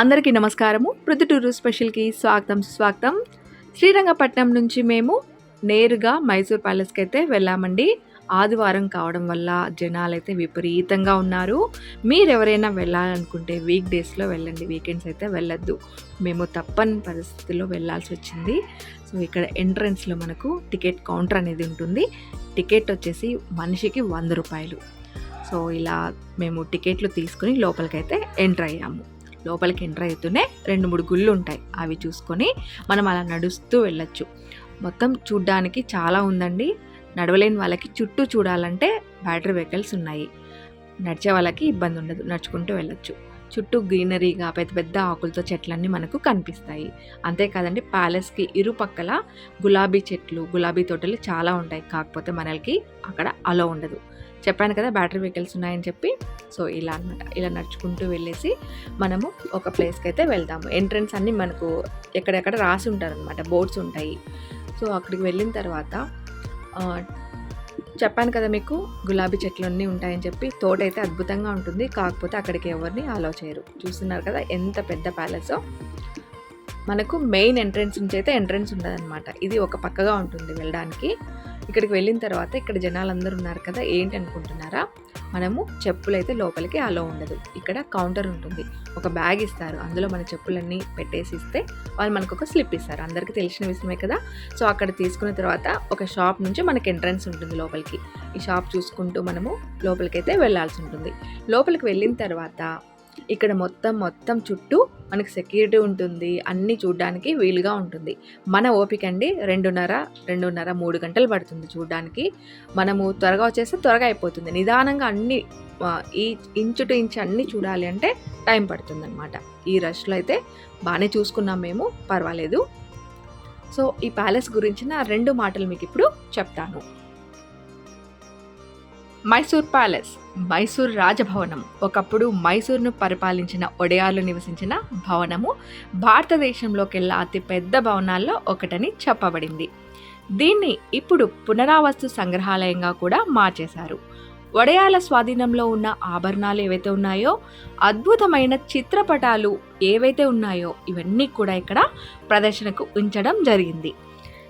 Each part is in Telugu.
అందరికీ నమస్కారము. ప్రొద్దుటూరు స్పెషల్కి స్వాగతం స్వాగతం శ్రీరంగపట్నం నుంచి మేము నేరుగా మైసూర్ ప్యాలెస్కి అయితే వెళ్ళామండి. ఆదివారం కావడం వల్ల జనాలు అయితే విపరీతంగా ఉన్నారు. మీరు ఎవరైనా వెళ్ళాలనుకుంటే వీక్ డేస్లో వెళ్ళండి వీకెండ్స్ అయితే వెళ్ళొద్దు. మేము తప్పని పరిస్థితుల్లో వెళ్ళాల్సి వచ్చింది. సో ఇక్కడ ఎంట్రన్స్లో మనకు టికెట్ కౌంటర్ అనేది ఉంటుంది. టికెట్ వచ్చేసి మనిషికి వంద రూపాయలు. సో ఇలా మేము టికెట్లు తీసుకుని లోపలికైతే ఎంటర్ అయ్యాము. లోపలికి ఎంటర్ అవుతూనే రెండు మూడు గుళ్ళు ఉంటాయి. అవి చూసుకొని మనం అలా నడుస్తూ వెళ్ళొచ్చు. మొత్తం చూడ్డానికి చాలా ఉందండి. నడవలేని వాళ్ళకి చుట్టూ చూడాలంటే బ్యాటరీ వెహికల్స్ ఉన్నాయి. నడిచే వాళ్ళకి ఇబ్బంది ఉండదు. నడుచుకుంటూ వెళ్ళొచ్చు. చుట్టూ గ్రీనరీగా పెద్ద పెద్ద ఆకులతో చెట్లన్నీ మనకు కనిపిస్తాయి. అంతేకాదండి ప్యాలెస్కి ఇరుపక్కల గులాబీ చెట్లు గులాబీ తోటలు చాలా ఉంటాయి. కాకపోతే మనకి అక్కడ అలో ఉండదు. చెప్పాను కదా బ్యాటరీ వెహికల్స్ ఉన్నాయని చెప్పి. సో ఇలా అనమాట ఇలా నడుచుకుంటూ వెళ్ళేసి మనము ఒక ప్లేస్కి అయితే వెళ్తాము. ఎంట్రన్స్ అన్నీ మనకు ఎక్కడెక్కడ రాసి ఉంటారనమాట బోర్డ్స్ ఉంటాయి. సో అక్కడికి వెళ్ళిన తర్వాత చెప్పాను కదా మీకు గులాబీ చెట్లు అన్నీ ఉంటాయని చెప్పి తోట అయితే అద్భుతంగా ఉంటుంది. కాకపోతే అక్కడికి ఎవరిని అలో చేయరు. చూస్తున్నారు కదా ఎంత పెద్ద ప్యాలెస్ మనకు మెయిన్ ఎంట్రన్స్ నుంచి అయితే ఎంట్రన్స్ ఉండదన్నమాట ఇది ఒక పక్కగా ఉంటుంది వెళ్ళడానికి. ఇక్కడికి వెళ్ళిన తర్వాత ఇక్కడ జనాలు అందరూ ఉన్నారు కదా ఏంటి అనుకుంటున్నారా? మనము చెప్పులు అయితే లోపలికి అలో ఉండదు. ఇక్కడ కౌంటర్ ఉంటుంది. ఒక బ్యాగ్ ఇస్తారు. అందులో మన చెప్పులన్నీ పెట్టేసి ఇస్తే వాళ్ళు మనకు ఒక స్లిప్ ఇస్తారు. అందరికీ తెలిసిన విషయమే కదా. సో అక్కడ తీసుకున్న తర్వాత ఒక షాప్ నుంచి మనకి ఎంట్రన్స్ ఉంటుంది లోపలికి. ఈ షాప్ చూసుకుంటూ మనము లోపలికైతే వెళ్ళాల్సి ఉంటుంది. లోపలికి వెళ్ళిన తర్వాత ఇక్కడ మొత్తం మొత్తం చుట్టూ మనకి సెక్యూరిటీ ఉంటుంది. అన్నీ చూడడానికి వీలుగా ఉంటుంది. మన ఓపిక అండి రెండున్నర రెండున్నర మూడు గంటలు పడుతుంది చూడడానికి. మనము త్వరగా వచ్చేస్తే త్వరగా అయిపోతుంది. నిదానంగా అన్ని ఈ ఇంచు టు ఇంచు అన్నీ చూడాలి అంటే టైం పడుతుంది అనమాట ఈ రష్లో అయితే బాగానే చూసుకున్నాం మేము పర్వాలేదు. సో ఈ ప్యాలెస్ గురించిన రెండు మాటలు మీకు ఇప్పుడు చెప్తాను. మైసూర్ ప్యాలెస్ మైసూర్ రాజభవనం. ఒకప్పుడు మైసూర్ను పరిపాలించిన ఒడయాలు నివసించిన భవనము భారతదేశంలోకెల్లా అతిపెద్ద భవనాల్లో ఒకటని చెప్పబడింది. దీన్ని ఇప్పుడు పునరావస్తు సంగ్రహాలయంగా కూడా మార్చేశారు. ఒడయాల స్వాధీనంలో ఉన్న ఆభరణాలు ఏవైతే ఉన్నాయో అద్భుతమైన చిత్రపటాలు ఏవైతే ఉన్నాయో ఇవన్నీ కూడా ఇక్కడ ప్రదర్శనకు ఉంచడం జరిగింది.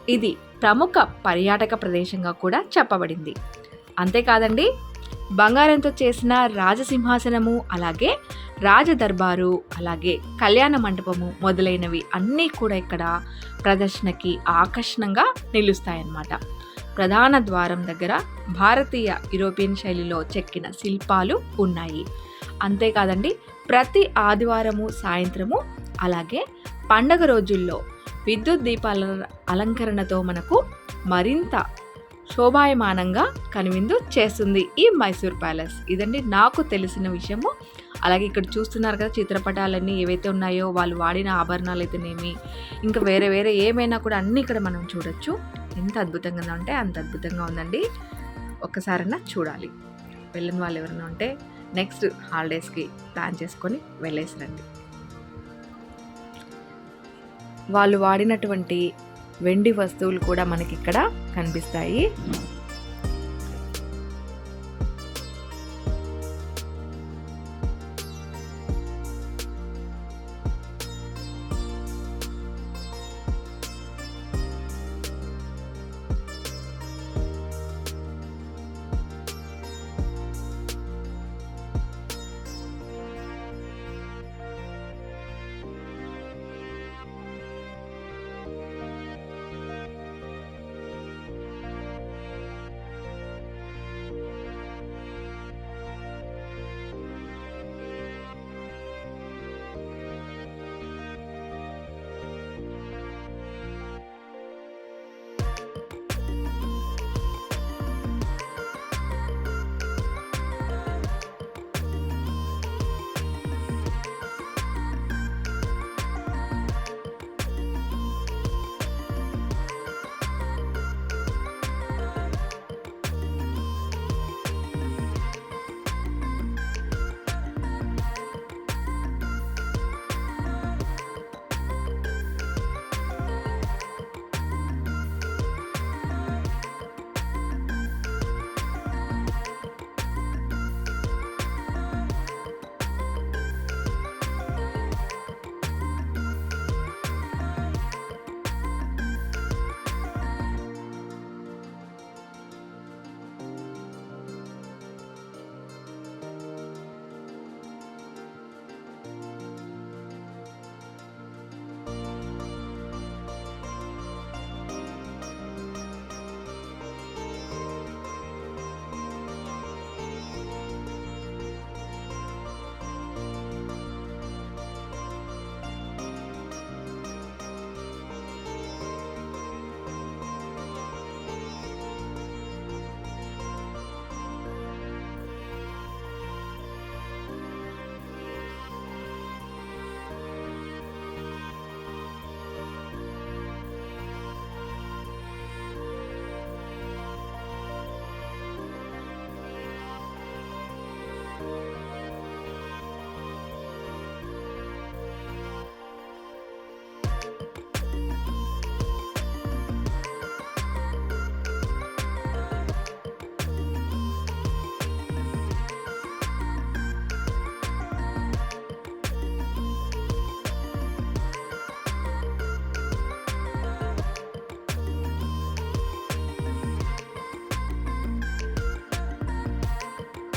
ఇది ప్రముఖ పర్యాటక ప్రదేశంగా కూడా చెప్పబడింది. అంతేకాదండి బంగారంతో చేసిన రాజసింహాసనము అలాగే రాజదర్బారు అలాగే కళ్యాణ మండపము మొదలైనవి అన్నీ కూడా ఇక్కడ ప్రదర్శనకి ఆకర్షణంగా నిలుస్తాయన్నమాట. ప్రధాన ద్వారం దగ్గర భారతీయ యూరోపియన్ శైలిలో చెక్కిన శిల్పాలు ఉన్నాయి. అంతేకాదండి ప్రతి ఆదివారము సాయంత్రము అలాగే పండగ రోజుల్లో విద్యుత్ దీపాల అలంకరణతో మనకు మరింత శోభాయమానంగా కనువిందు చేస్తుంది ఈ మైసూర్ ప్యాలెస్. ఇదండి నాకు తెలిసిన విషయము. అలాగే ఇక్కడ చూస్తున్నారు కదా చిత్రపటాలన్నీ ఏవైతే ఉన్నాయో వాళ్ళు వాడిన ఆభరణాలు అయితేనేమి ఇంకా వేరే వేరే ఏమైనా కూడా అన్నీ ఇక్కడ మనం చూడొచ్చు. ఎంత అద్భుతంగా ఉంటే అంత అద్భుతంగా ఉందండి. ఒక్కసారైనా చూడాలి. వెళ్ళిన వాళ్ళు ఎవరైనా ఉంటే నెక్స్ట్ హాలిడేస్కి ప్లాన్ చేసుకొని వెళ్ళేసి రండి. వాళ్ళు వాడినటువంటి వెండి వస్తువులు కూడా మనకి ఇక్కడ కనిపిస్తాయి.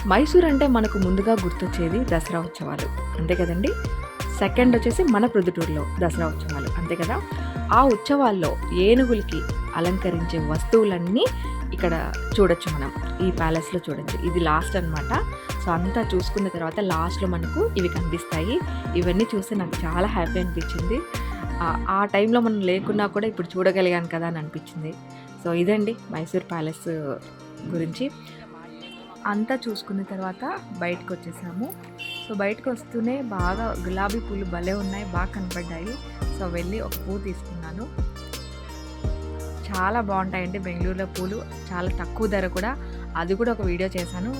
మైసూర్ అంటే మనకు ముందుగా గుర్తొచ్చేది దసరా ఉత్సవాలు. అంతే కదండి? సెకండ్ వచ్చేసి మన ప్రొద్దుటూరులో దసరా ఉత్సవాలు. అంతే కదా? ఆ ఉత్సవాల్లో ఏనుగులకి అలంకరించే వస్తువులన్నీ ఇక్కడ చూడొచ్చు మనం. ఈ ప్యాలెస్లో చూడొచ్చు ఇది లాస్ట్ అనమాట సో అంతా చూసుకున్న తర్వాత లాస్ట్లో మనకు ఇవి కనిపిస్తాయి. ఇవన్నీ చూస్తే నాకు చాలా హ్యాపీ అనిపించింది. ఆ టైంలో మనం లేకున్నా కూడా ఇప్పుడు చూడగలిగాను కదా అని అనిపించింది. సో ఇదండి మైసూర్ ప్యాలెస్ గురించి. అంతా చూసుకున్న తర్వాత బయటకు వచ్చేసాము సో బయటకు వస్తూనే బాగా గులాబీ పూలు భలే ఉన్నాయి బాగా కనపడ్డాయి. సో వెళ్ళి ఒక పువ్వు తీసుకున్నాను. చాలా బాగుంటాయండి బెంగళూరులో పూలు. చాలా తక్కువ ధర కూడా. అది కూడా ఒక వీడియో చేశాను.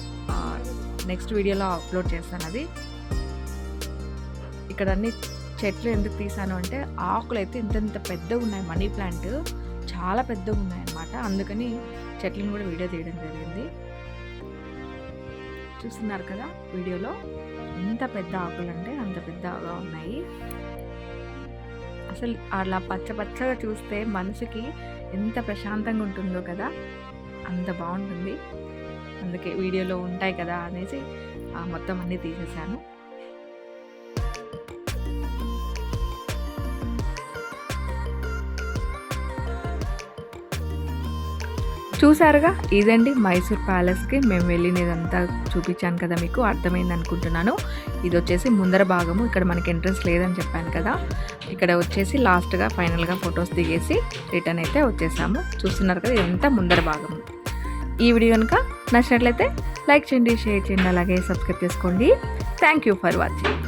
నెక్స్ట్ వీడియోలో అప్లోడ్ చేస్తాను అది. ఇక్కడ అన్ని చెట్లు ఎందుకు తీసాను అంటే ఆకులు అయితే ఇంత ఇంత పెద్దగా ఉన్నాయి. మనీ ప్లాంట్ చాలా పెద్దగా ఉన్నాయి అన్నమాట అందుకని చెట్లను కూడా వీడియో తీయడం జరిగింది. చూస్తున్నారు కదా వీడియోలో. ఎంత పెద్ద ఆకులు అంటే అంత పెద్దగా ఉన్నాయి. అసలు అలా పచ్చ పచ్చగా చూస్తే మనసుకి ఎంత ప్రశాంతంగా ఉంటుందో కదా. అంత బాగుంటుంది. అందుకే వీడియోలో ఉంటాయి కదా అనేసి ఆ, మొత్తం అన్నీ తీసేసాను చూసారుగా ఇదండి మైసూర్ ప్యాలెస్కి మేము వెళ్ళినదంతా చూపించాను కదా మీకు అర్థమైంది అనుకుంటున్నాను. ఇది వచ్చేసి ముందర భాగము ఇక్కడ మనకి ఎంట్రన్స్ లేదని చెప్పాను కదా. ఇక్కడ వచ్చేసి లాస్ట్గా ఫైనల్గా ఫొటోస్ దిగేసి రిటర్న్ అయితే వచ్చేసాము. చూస్తున్నారు కదా ఇదంతా ముందర భాగము. ఈ వీడియో కనుక నచ్చినట్లయితే లైక్ చేయండి షేర్ చేయండి అలాగే సబ్స్క్రైబ్ చేసుకోండి. Thank you for watching.